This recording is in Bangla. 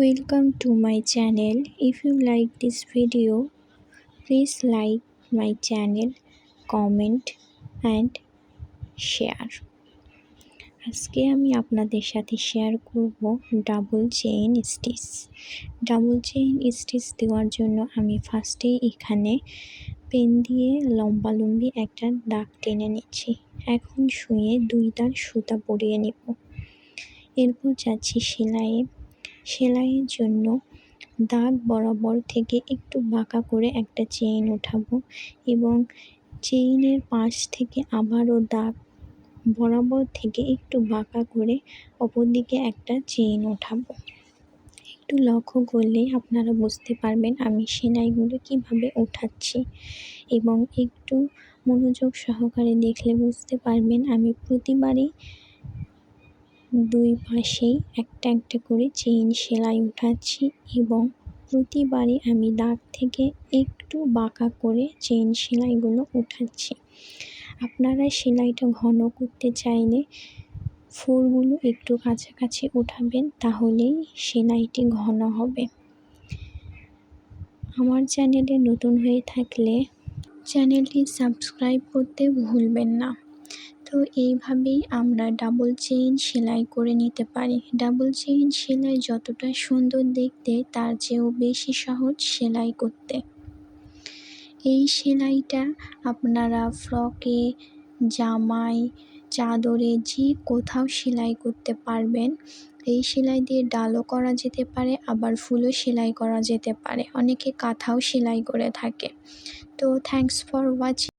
Welcome to my channel. If you like this video, please like my channel, comment and share. আজকে আমি আপনাদের সাথে শেয়ার করব double chain stitch double chain stitch দেওয়ার জন্য আমি ফার্স্টেই এখানে পেন দিয়ে লম্বা লম্বি একটা দাগ টেনে নিচ্ছি এখন শুয়ে দুই তার সুতা পরিয়ে নেব এরপর যাচ্ছি সেলাইয়ে সেলাইয়ের জন্য দাগ বরাবর থেকে একটু বাঁকা করে একটা চেইন ওঠাবো এবং চেইনের পাশ থেকে আবারও দাগ বরাবর থেকে একটু বাঁকা করে অপর দিকে একটা চেইন ওঠাবো। একটু লক্ষ্য করলেই আপনারা বুঝতে পারবেন আমি সেলাইগুলো কীভাবে ওঠাচ্ছি এবং একটু মনোযোগ সহকারে দেখলে বুঝতে পারবেন আমি প্রতিবারই দুই পাশেই একটা একটা করে চেইন সেলাই উঠাচ্ছি এবং প্রতিবারই আমি দাগ থেকে একটু বাঁকা করে চেইন সেলাইগুলো উঠাচ্ছি। আপনারা সেলাইটা ঘন করতে চাইলে ফোরগুলো একটু কাছাকাছি উঠাবেন, তাহলেই সেলাইটি ঘন হবে। আমার চ্যানেলে নতুন হয়ে থাকলে চ্যানেলটি সাবস্ক্রাইব করতে ভুলবেন না। তো এইভাবেই আমরা ডাবল চেইন সেলাই করে নিতে পারি। ডাবল চেইন সেলাই যতটা সুন্দর দেখতে, তার চেয়েও বেশি সহজ সেলাই করতে। এই সেলাইটা আপনারা ফ্রকে জামায় চাদরে যে কোথাও সেলাই করতে পারবেন। এই সেলাই দিয়ে ডালও করা যেতে পারে, আবার ফুলও সেলাই করা যেতে পারে। অনেকে কাঁথাও সেলাই করে থাকে। তো থ্যাংকস ফর ওয়াচিং